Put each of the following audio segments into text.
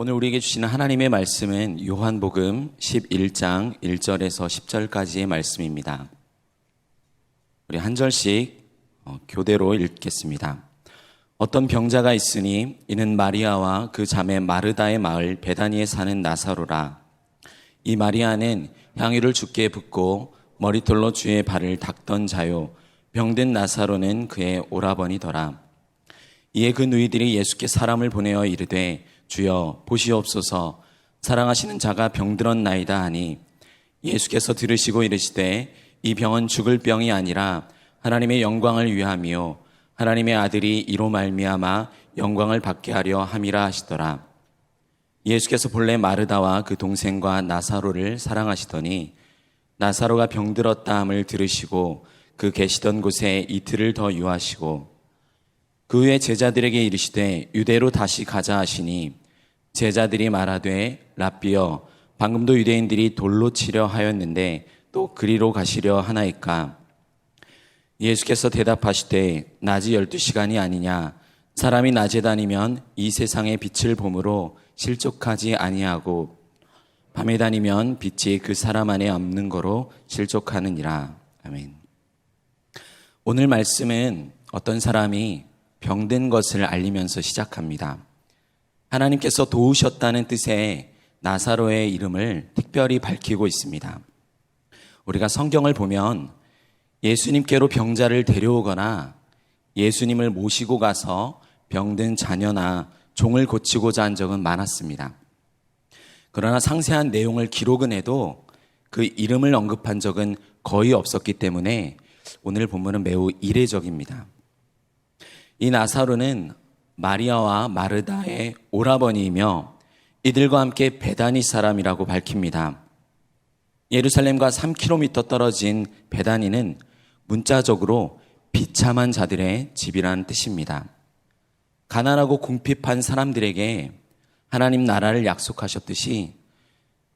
오늘 우리에게 주시는 하나님의 말씀은 요한복음 11장 1절에서 10절까지의 말씀입니다. 우리 한 절씩 어, 교대로 읽겠습니다. 어떤 병자가 있으니 이는 마리아와 그 자매 마르다의 마을 베다니에 사는 나사로라. 이 마리아는 향유를 주께 붓고 머리털로 주의 발을 닦던 자요. 병든 나사로는 그의 오라버니더라. 이에 그 누이들이 예수께 사람을 보내어 이르되 주여 보시옵소서. 사랑하시는 자가 병들었나이다 하니 예수께서 들으시고 이르시되 이 병은 죽을 병이 아니라 하나님의 영광을 위함이요 하나님의 아들이 이로 말미암아 영광을 받게 하려 함이라 하시더라. 예수께서 본래 마르다와 그 동생과 나사로를 사랑하시더니 나사로가 병들었다 함을 들으시고 그 계시던 곳에 이틀을 더 유하시고 그 후에 제자들에게 이르시되 유대로 다시 가자 하시니 제자들이 말하되 랍비여 방금도 유대인들이 돌로 치려 하였는데 또 그리로 가시려 하나이까? 예수께서 대답하시되 낮이 열두 시간이 아니냐? 사람이 낮에 다니면 이 세상의 빛을 보므로 실족하지 아니하고 밤에 다니면 빛이 그 사람 안에 없는 거로 실족하느니라. 아멘. 오늘 말씀은 어떤 사람이 병든 것을 알리면서 시작합니다. 하나님께서 도우셨다는 뜻의 나사로의 이름을 특별히 밝히고 있습니다. 우리가 성경을 보면 예수님께로 병자를 데려오거나 예수님을 모시고 가서 병든 자녀나 종을 고치고자 한 적은 많았습니다. 그러나 상세한 내용을 기록은 해도 그 이름을 언급한 적은 거의 없었기 때문에 오늘 본문은 매우 이례적입니다. 이 나사로는 마리아와 마르다의 오라버니이며 이들과 함께 베다니 사람이라고 밝힙니다. 예루살렘과 3km 떨어진 베다니는 문자적으로 비참한 자들의 집이라는 뜻입니다. 가난하고 궁핍한 사람들에게 하나님 나라를 약속하셨듯이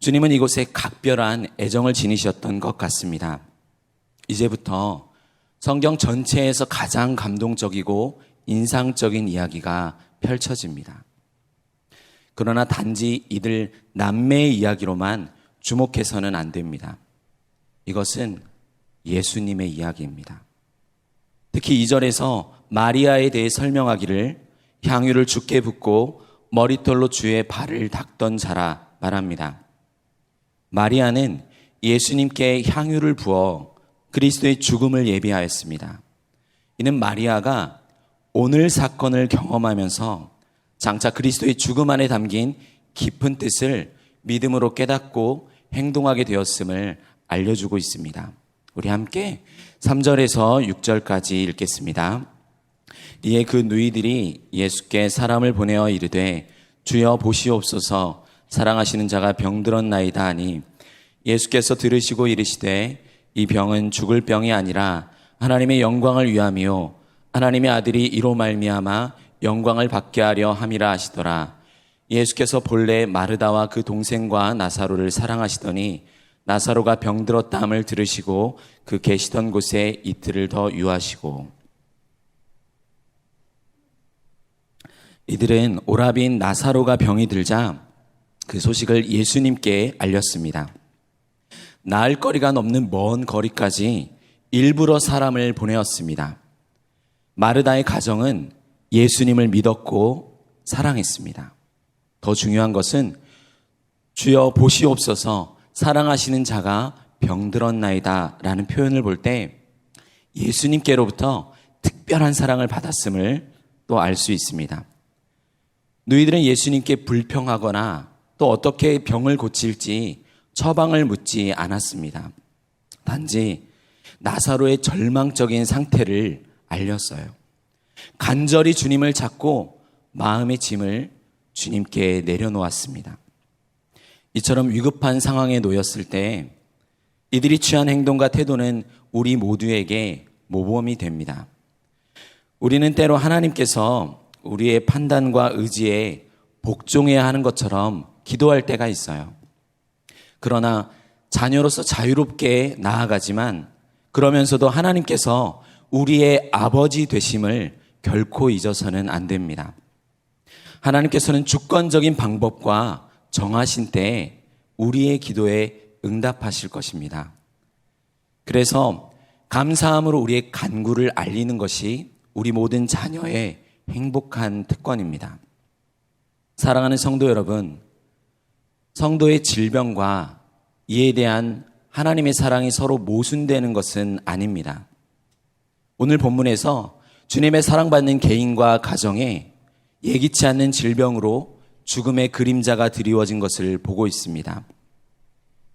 주님은 이곳에 각별한 애정을 지니셨던 것 같습니다. 이제부터 성경 전체에서 가장 감동적이고 인상적인 이야기가 펼쳐집니다. 그러나 단지 이들 남매의 이야기로만 주목해서는 안 됩니다. 이것은 예수님의 이야기입니다. 특히 2절에서 마리아에 대해 설명하기를 향유를 죽게 붓고 머리털로 주의 발을 닦던 자라 말합니다. 마리아는 예수님께 향유를 부어 그리스도의 죽음을 예비하였습니다. 이는 마리아가 오늘 사건을 경험하면서 장차 그리스도의 죽음 안에 담긴 깊은 뜻을 믿음으로 깨닫고 행동하게 되었음을 알려주고 있습니다. 우리 함께 3절에서 6절까지 읽겠습니다. 이에 그 누이들이 예수께 사람을 보내어 이르되 주여 보시옵소서 사랑하시는 자가 병들었나이다 하니 예수께서 들으시고 이르시되 이 병은 죽을 병이 아니라 하나님의 영광을 위함이요 하나님의 아들이 이로 말미암아 영광을 받게 하려 함이라 하시더라. 예수께서 본래 마르다와 그 동생과 나사로를 사랑하시더니 나사로가 병들었다 함을 들으시고 그 계시던 곳에 이틀을 더 유하시고 이들은 오라비인 나사로가 병이 들자 그 소식을 예수님께 알렸습니다. 나을 거리가 넘는 먼 거리까지 일부러 사람을 보내었습니다. 마르다의 가정은 예수님을 믿었고 사랑했습니다. 더 중요한 것은 주여 보시옵소서 사랑하시는 자가 병들었나이다 라는 표현을 볼 때 예수님께로부터 특별한 사랑을 받았음을 또 알 수 있습니다. 너희들은 예수님께 불평하거나 또 어떻게 병을 고칠지 처방을 묻지 않았습니다. 단지 나사로의 절망적인 상태를 알렸어요. 간절히 주님을 찾고 마음의 짐을 주님께 내려놓았습니다. 이처럼 위급한 상황에 놓였을 때 이들이 취한 행동과 태도는 우리 모두에게 모범이 됩니다. 우리는 때로 하나님께서 우리의 판단과 의지에 복종해야 하는 것처럼 기도할 때가 있어요. 그러나 자녀로서 자유롭게 나아가지만 그러면서도 하나님께서 우리의 아버지 되심을 결코 잊어서는 안 됩니다. 하나님께서는 주권적인 방법과 정하신 때에 우리의 기도에 응답하실 것입니다. 그래서 감사함으로 우리의 간구를 알리는 것이 우리 모든 자녀의 행복한 특권입니다. 사랑하는 성도 여러분, 성도의 질병과 이에 대한 하나님의 사랑이 서로 모순되는 것은 아닙니다. 오늘 본문에서 주님의 사랑받는 개인과 가정에 예기치 않는 질병으로 죽음의 그림자가 드리워진 것을 보고 있습니다.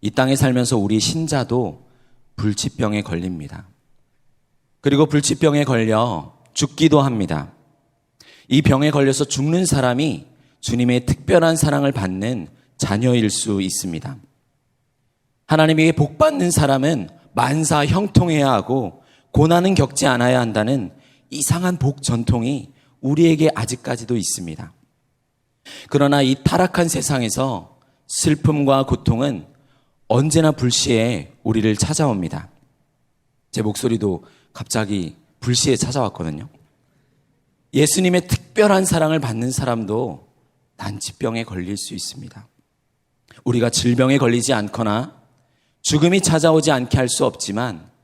이 땅에 살면서 우리 신자도 불치병에 걸립니다. 그리고 불치병에 걸려 죽기도 합니다. 이 병에 걸려서 죽는 사람이 주님의 특별한 사랑을 받는 자녀일 수 있습니다. 하나님에게 복 받는 사람은 만사 형통해야 하고 고난은 겪지 않아야 한다는 이상한 복 전통이 우리에게 아직까지도 있습니다. 그러나 이 타락한 세상에서 슬픔과 고통은 언제나 불시에 우리를 찾아옵니다. 제 목소리도 갑자기 불시에 찾아왔거든요. 예수님의 특별한 사랑을 받는 사람도 난치병에 걸릴 수 있습니다. 우리가 질병에 걸리지 않거나 죽음이 찾아오지 않게 할 수 없지만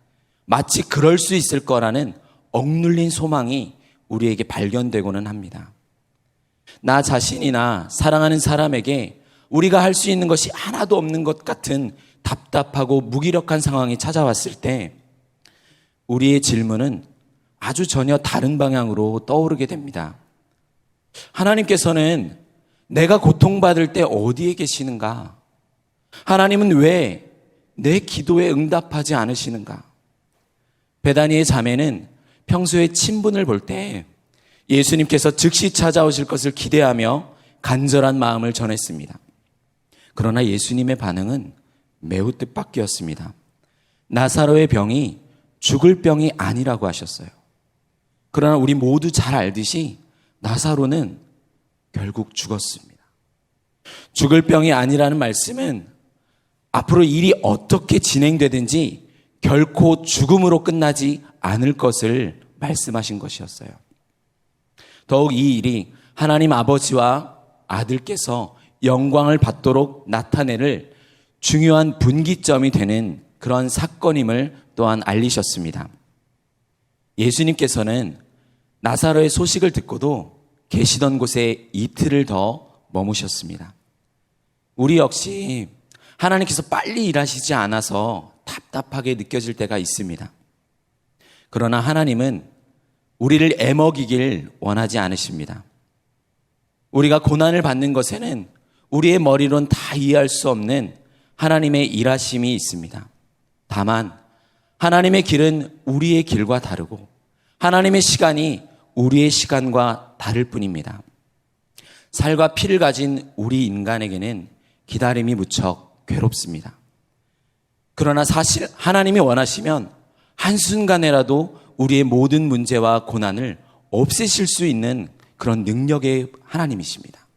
마치 그럴 수 있을 거라는 억눌린 소망이 우리에게 발견되고는 합니다. 나 자신이나 사랑하는 사람에게 우리가 할 수 있는 것이 하나도 없는 것 같은 답답하고 무기력한 상황이 찾아왔을 때 우리의 질문은 아주 전혀 다른 방향으로 떠오르게 됩니다. 하나님께서는 내가 고통받을 때 어디에 계시는가? 하나님은 왜 내 기도에 응답하지 않으시는가? 베다니의 자매는 평소에 친분을 볼 때 예수님께서 즉시 찾아오실 것을 기대하며 간절한 마음을 전했습니다. 그러나 예수님의 반응은 매우 뜻밖이었습니다. 나사로의 병이 죽을 병이 아니라고 하셨어요. 그러나 우리 모두 잘 알듯이 나사로는 결국 죽었습니다. 죽을 병이 아니라는 말씀은 앞으로 일이 어떻게 진행되든지 결코 죽음으로 끝나지 않을 것을 말씀하신 것이었어요. 더욱 이 일이 하나님 아버지와 아들께서 영광을 받도록 나타내를 중요한 분기점이 되는 그런 사건임을 또한 알리셨습니다. 예수님께서는 나사로의 소식을 듣고도 계시던 곳에 이틀을 더 머무셨습니다. 우리 역시 하나님께서 빨리 일하시지 않아서 답답하게 느껴질 때가 있습니다. 그러나 하나님은 우리를 애먹이길 원하지 않으십니다. 우리가 고난을 받는 것에는 우리의 머리론 다 이해할 수 없는 하나님의 일하심이 있습니다. 다만 하나님의 길은 우리의 길과 다르고 하나님의 시간이 우리의 시간과 다를 뿐입니다. 살과 피를 가진 우리 인간에게는 기다림이 무척 괴롭습니다. 그러나 사실 하나님이 원하시면 한순간에라도 우리의 모든 문제와 고난을 없애실 수 있는 그런 능력의 하나님이십니다.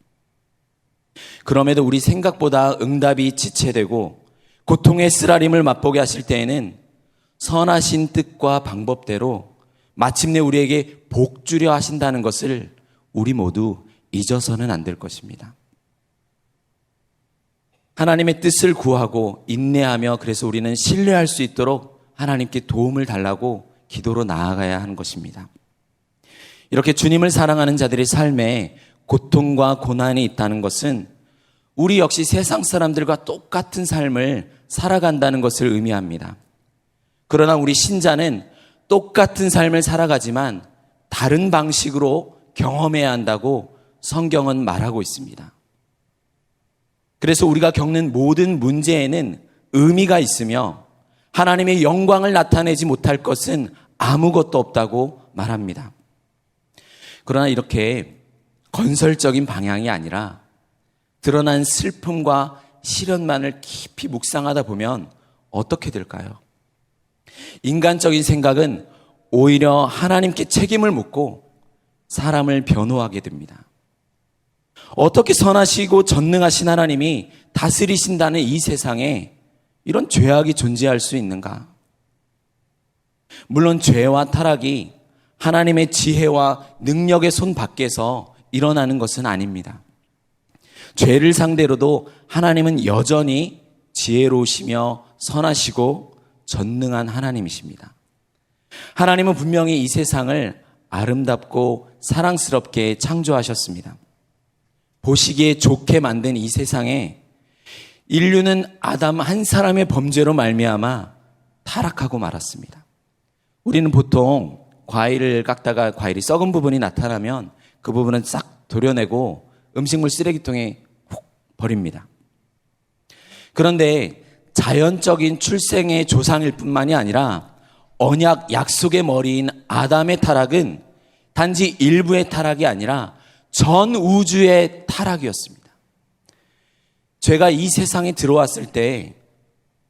그럼에도 우리 생각보다 응답이 지체되고 고통의 쓰라림을 맛보게 하실 때에는 선하신 뜻과 방법대로 마침내 우리에게 복 주려 하신다는 것을 우리 모두 잊어서는 안 될 것입니다. 하나님의 뜻을 구하고 인내하며 그래서 우리는 신뢰할 수 있도록 하나님께 도움을 달라고 기도로 나아가야 하는 것입니다. 이렇게 주님을 사랑하는 자들의 삶에 고통과 고난이 있다는 것은 우리 역시 세상 사람들과 똑같은 삶을 살아간다는 것을 의미합니다. 그러나 우리 신자는 똑같은 삶을 살아가지만 다른 방식으로 경험해야 한다고 성경은 말하고 있습니다. 그래서 우리가 겪는 모든 문제에는 의미가 있으며 하나님의 영광을 나타내지 못할 것은 아무것도 없다고 말합니다. 그러나 이렇게 건설적인 방향이 아니라 드러난 슬픔과 시련만을 깊이 묵상하다 보면 어떻게 될까요? 인간적인 생각은 오히려 하나님께 책임을 묻고 사람을 변호하게 됩니다. 어떻게 선하시고 전능하신 하나님이 다스리신다는 이 세상에 이런 죄악이 존재할 수 있는가? 물론 죄와 타락이 하나님의 지혜와 능력의 손 밖에서 일어나는 것은 아닙니다. 죄를 상대로도 하나님은 여전히 지혜로우시며 선하시고 전능한 하나님이십니다. 하나님은 분명히 이 세상을 아름답고 사랑스럽게 창조하셨습니다. 보시기에 좋게 만든 이 세상에 인류는 아담 한 사람의 범죄로 말미암아 타락하고 말았습니다. 우리는 보통 과일을 깎다가 과일이 썩은 부분이 나타나면 그 부분은 싹 도려내고 음식물 쓰레기통에 훅 버립니다. 그런데 자연적인 출생의 조상일 뿐만이 아니라 언약 약속의 머리인 아담의 타락은 단지 일부의 타락이 아니라 전 우주의 타락이었습니다. 죄가 이 세상에 들어왔을 때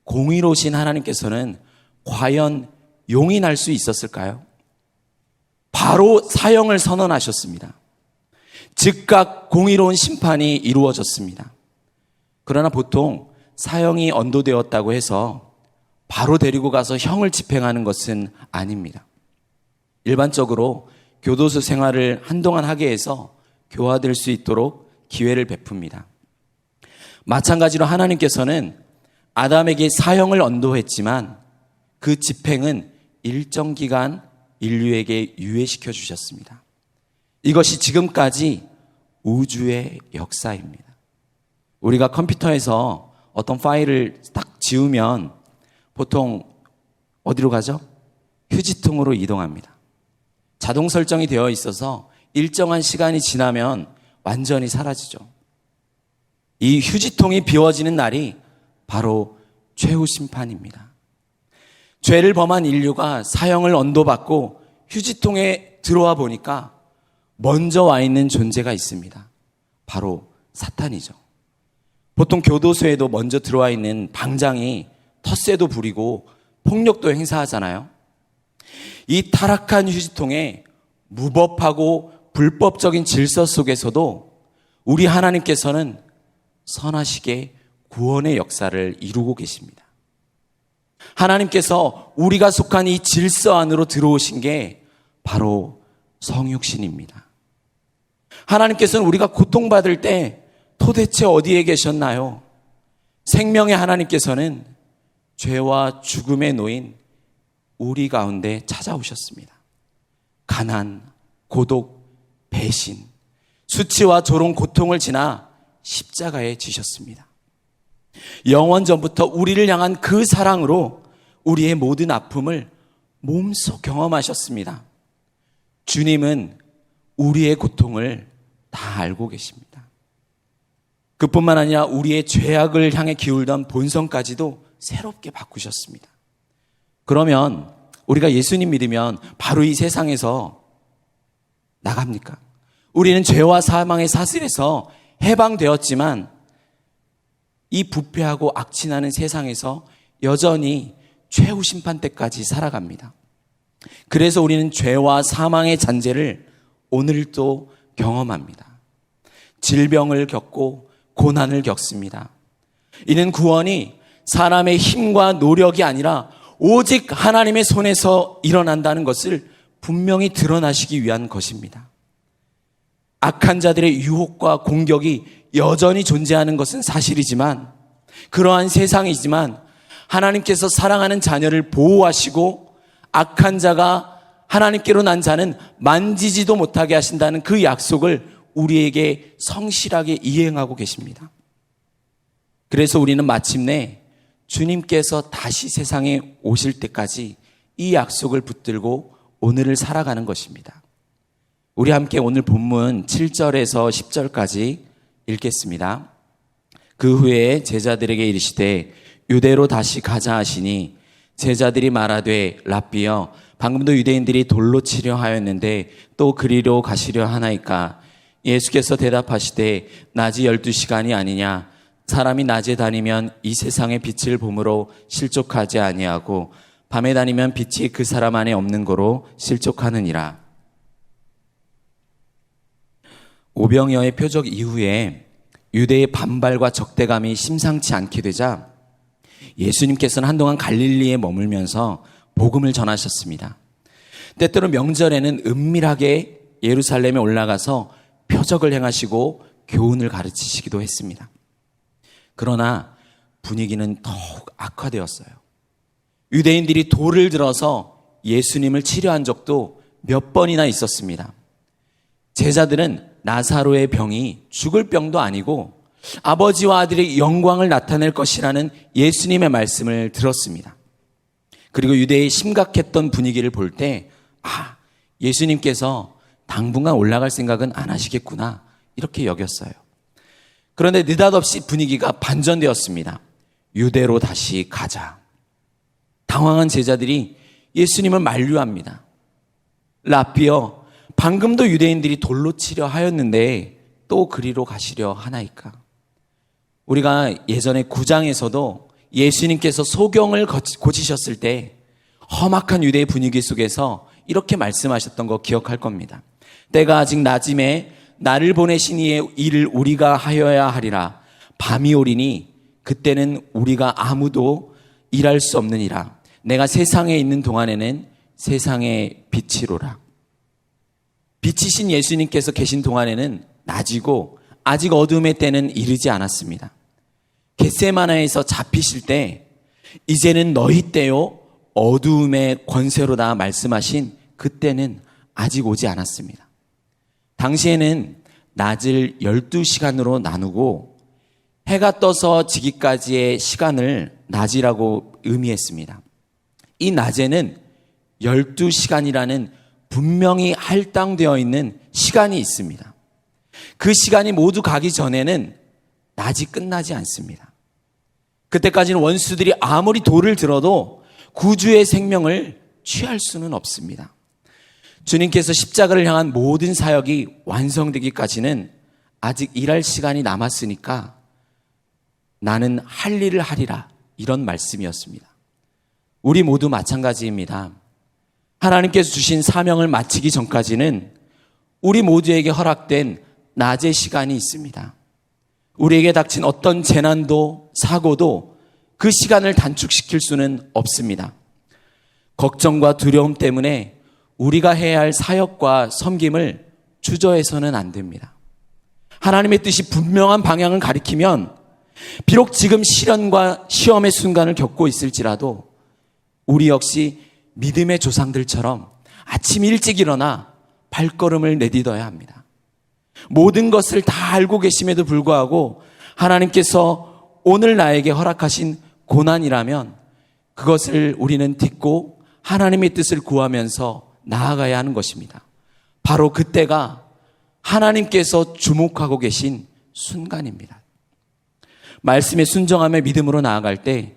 공의로우신 하나님께서는 과연 용인할 수 있었을까요? 바로 사형을 선언하셨습니다. 즉각 공의로운 심판이 이루어졌습니다. 그러나 보통 사형이 언도되었다고 해서 바로 데리고 가서 형을 집행하는 것은 아닙니다. 일반적으로 교도소 생활을 한동안 하게 해서 교화될 수 있도록 기회를 베풉니다. 마찬가지로 하나님께서는 아담에게 사형을 언도했지만 그 집행은 일정 기간 인류에게 유예시켜 주셨습니다. 이것이 지금까지 우주의 역사입니다. 우리가 컴퓨터에서 어떤 파일을 딱 지우면 보통 어디로 가죠? 휴지통으로 이동합니다. 자동 설정이 되어 있어서 일정한 시간이 지나면 완전히 사라지죠. 이 휴지통이 비워지는 날이 바로 최후 심판입니다. 죄를 범한 인류가 사형을 언도받고 휴지통에 들어와 보니까 먼저 와 있는 존재가 있습니다. 바로 사탄이죠. 보통 교도소에도 먼저 들어와 있는 방장이 텃세도 부리고 폭력도 행사하잖아요. 이 타락한 휴지통에 무법하고 불법적인 질서 속에서도 우리 하나님께서는 선하시게 구원의 역사를 이루고 계십니다. 하나님께서 우리가 속한 이 질서 안으로 들어오신 게 바로 성육신입니다. 하나님께서는 우리가 고통받을 때 도대체 어디에 계셨나요? 생명의 하나님께서는 죄와 죽음에 놓인 우리 가운데 찾아오셨습니다. 가난, 고독, 배신, 수치와 조롱, 고통을 지나 십자가에 지셨습니다. 영원 전부터 우리를 향한 그 사랑으로 우리의 모든 아픔을 몸소 경험하셨습니다. 주님은 우리의 고통을 다 알고 계십니다. 그뿐만 아니라 우리의 죄악을 향해 기울던 본성까지도 새롭게 바꾸셨습니다. 그러면 우리가 예수님 믿으면 바로 이 세상에서 나갑니까? 우리는 죄와 사망의 사슬에서 해방되었지만 이 부패하고 악취나는 세상에서 여전히 최후 심판 때까지 살아갑니다. 그래서 우리는 죄와 사망의 잔재를 오늘도 경험합니다. 질병을 겪고 고난을 겪습니다. 이는 구원이 사람의 힘과 노력이 아니라 오직 하나님의 손에서 일어난다는 것을 분명히 드러나시기 위한 것입니다. 악한 자들의 유혹과 공격이 여전히 존재하는 것은 사실이지만 그러한 세상이지만 하나님께서 사랑하는 자녀를 보호하시고 악한 자가 하나님께로 난 자는 만지지도 못하게 하신다는 그 약속을 우리에게 성실하게 이행하고 계십니다. 그래서 우리는 마침내 주님께서 다시 세상에 오실 때까지 이 약속을 붙들고 오늘을 살아가는 것입니다. 우리 함께 오늘 본문 7절에서 10절까지 읽겠습니다. 그 후에 제자들에게 이르시되 유대로 다시 가자 하시니 제자들이 말하되 랍비여 방금도 유대인들이 돌로 치려 하였는데 또 그리로 가시려 하나이까 예수께서 대답하시되 낮이 열두 시간이 아니냐 사람이 낮에 다니면 이 세상의 빛을 봄으로 실족하지 아니하고 밤에 다니면 빛이 그 사람 안에 없는 거로 실족하느니라. 오병여의 표적 이후에 유대의 반발과 적대감이 심상치 않게 되자 예수님께서는 한동안 갈릴리에 머물면서 복음을 전하셨습니다. 때때로 명절에는 은밀하게 예루살렘에 올라가서 표적을 행하시고 교훈을 가르치시기도 했습니다. 그러나 분위기는 더욱 악화되었어요. 유대인들이 돌을 들어서 예수님을 치료한 적도 몇 번이나 있었습니다. 제자들은 나사로의 병이 죽을 병도 아니고 아버지와 아들의 영광을 나타낼 것이라는 예수님의 말씀을 들었습니다. 그리고 유대의 심각했던 분위기를 볼 때, 아, 예수님께서 당분간 올라갈 생각은 안 하시겠구나. 이렇게 여겼어요. 그런데 느닷없이 분위기가 반전되었습니다. 유대로 다시 가자. 당황한 제자들이 예수님을 만류합니다. 라비어, 방금도 유대인들이 돌로 치려 하였는데 또 그리로 가시려 하나이까? 우리가 예전에 구장에서도 예수님께서 소경을 고치셨을 때 험악한 유대의 분위기 속에서 이렇게 말씀하셨던 거 기억할 겁니다. 때가 아직 낮임에 나를 보내신 이의 일을 우리가 하여야 하리라. 밤이 오리니 그때는 우리가 아무도 일할 수 없느니라. 내가 세상에 있는 동안에는 세상의 빛이로라. 빛이신 예수님께서 계신 동안에는 낮이고 아직 어둠의 때는 이르지 않았습니다. 겟세마나에서 잡히실 때 이제는 너희 때요 어두움의 권세로다 말씀하신 그때는 아직 오지 않았습니다. 당시에는 낮을 12시간으로 나누고 해가 떠서 지기까지의 시간을 낮이라고 의미했습니다. 이 낮에는 12시간이라는 분명히 할당되어 있는 시간이 있습니다. 그 시간이 모두 가기 전에는 낮이 끝나지 않습니다. 그때까지는 원수들이 아무리 돌을 들어도 구주의 생명을 취할 수는 없습니다. 주님께서 십자가를 향한 모든 사역이 완성되기까지는 아직 일할 시간이 남았으니까 나는 할 일을 하리라. 이런 말씀이었습니다. 우리 모두 마찬가지입니다. 하나님께서 주신 사명을 마치기 전까지는 우리 모두에게 허락된 낮의 시간이 있습니다. 우리에게 닥친 어떤 재난도 사고도 그 시간을 단축시킬 수는 없습니다. 걱정과 두려움 때문에 우리가 해야 할 사역과 섬김을 주저해서는 안 됩니다. 하나님의 뜻이 분명한 방향을 가리키면 비록 지금 시련과 시험의 순간을 겪고 있을지라도 우리 역시 믿음의 조상들처럼 아침 일찍 일어나 발걸음을 내딛어야 합니다. 모든 것을 다 알고 계심에도 불구하고 하나님께서 오늘 나에게 허락하신 고난이라면 그것을 우리는 딛고 하나님의 뜻을 구하면서 나아가야 하는 것입니다. 바로 그때가 하나님께서 주목하고 계신 순간입니다. 말씀에 순정함의 믿음으로 나아갈 때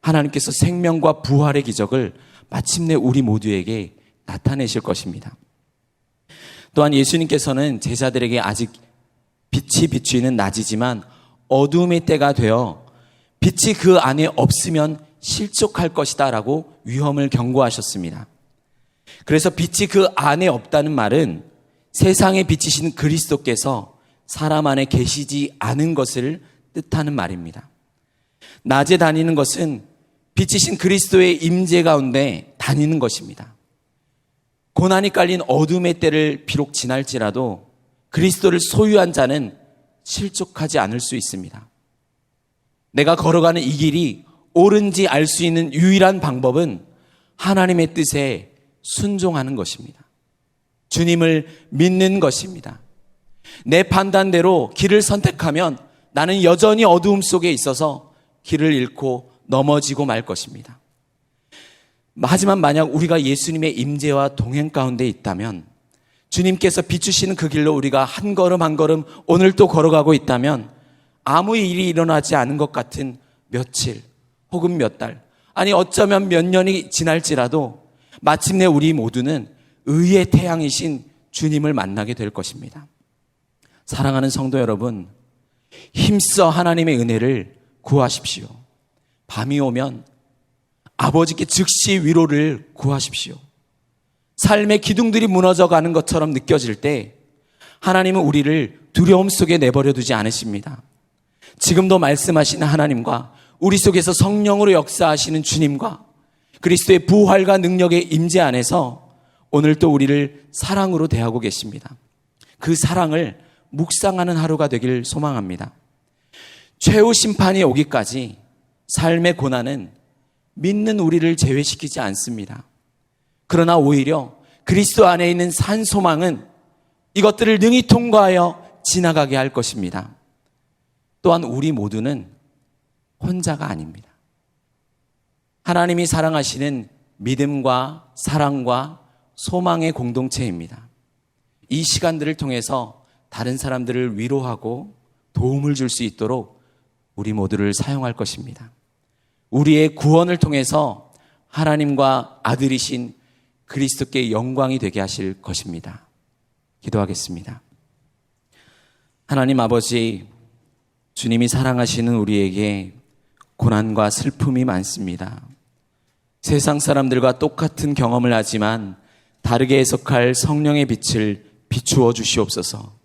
하나님께서 생명과 부활의 기적을 마침내 우리 모두에게 나타내실 것입니다. 또한 예수님께서는 제자들에게 아직 빛이 비추이는 낮이지만 어두움의 때가 되어 빛이 그 안에 없으면 실족할 것이다 라고 위험을 경고하셨습니다. 그래서 빛이 그 안에 없다는 말은 세상에 비치신 그리스도께서 사람 안에 계시지 않은 것을 뜻하는 말입니다. 낮에 다니는 것은 빛이신 그리스도의 임재 가운데 다니는 것입니다. 고난이 깔린 어둠의 때를 비록 지날지라도 그리스도를 소유한 자는 실족하지 않을 수 있습니다. 내가 걸어가는 이 길이 옳은지 알 수 있는 유일한 방법은 하나님의 뜻에 순종하는 것입니다. 주님을 믿는 것입니다. 내 판단대로 길을 선택하면 나는 여전히 어두움 속에 있어서 길을 잃고 넘어지고 말 것입니다. 하지만 만약 우리가 예수님의 임재와 동행 가운데 있다면 주님께서 비추시는 그 길로 우리가 한 걸음 한 걸음 오늘 또 걸어가고 있다면 아무 일이 일어나지 않은 것 같은 며칠 혹은 몇 달, 아니 어쩌면 몇 년이 지날지라도 마침내 우리 모두는 의의 태양이신 주님을 만나게 될 것입니다. 사랑하는 성도 여러분, 힘써 하나님의 은혜를 구하십시오. 밤이 오면 아버지께 즉시 위로를 구하십시오. 삶의 기둥들이 무너져 가는 것처럼 느껴질 때 하나님은 우리를 두려움 속에 내버려 두지 않으십니다. 지금도 말씀하시는 하나님과 우리 속에서 성령으로 역사하시는 주님과 그리스도의 부활과 능력의 임재 안에서 오늘 또 우리를 사랑으로 대하고 계십니다. 그 사랑을 묵상하는 하루가 되길 소망합니다. 최후 심판이 오기까지 삶의 고난은 믿는 우리를 제외시키지 않습니다. 그러나 오히려 그리스도 안에 있는 산 소망은 이것들을 능히 통과하여 지나가게 할 것입니다. 또한 우리 모두는 혼자가 아닙니다. 하나님이 사랑하시는 믿음과 사랑과 소망의 공동체입니다. 이 시간들을 통해서 다른 사람들을 위로하고 도움을 줄 수 있도록 우리 모두를 사용할 것입니다. 우리의 구원을 통해서 하나님과 아들이신 그리스도께 영광이 되게 하실 것입니다. 기도하겠습니다. 하나님 아버지, 주님이 사랑하시는 우리에게 고난과 슬픔이 많습니다. 세상 사람들과 똑같은 경험을 하지만 다르게 해석할 성령의 빛을 비추어 주시옵소서.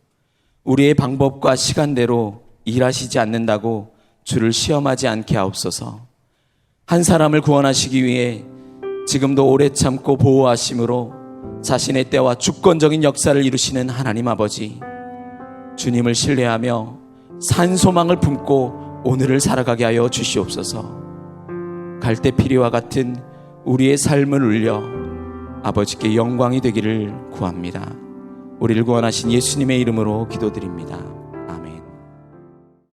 우리의 방법과 시간대로 일하시지 않는다고 주를 시험하지 않게 하옵소서. 한 사람을 구원하시기 위해 지금도 오래 참고 보호하심으로 자신의 때와 주권적인 역사를 이루시는 하나님 아버지. 주님을 신뢰하며 산 소망을 품고 오늘을 살아가게 하여 주시옵소서. 갈대 피리와 같은 우리의 삶을 울려 아버지께 영광이 되기를 구합니다. 우리를 구원하신 예수님의 이름으로 기도드립니다.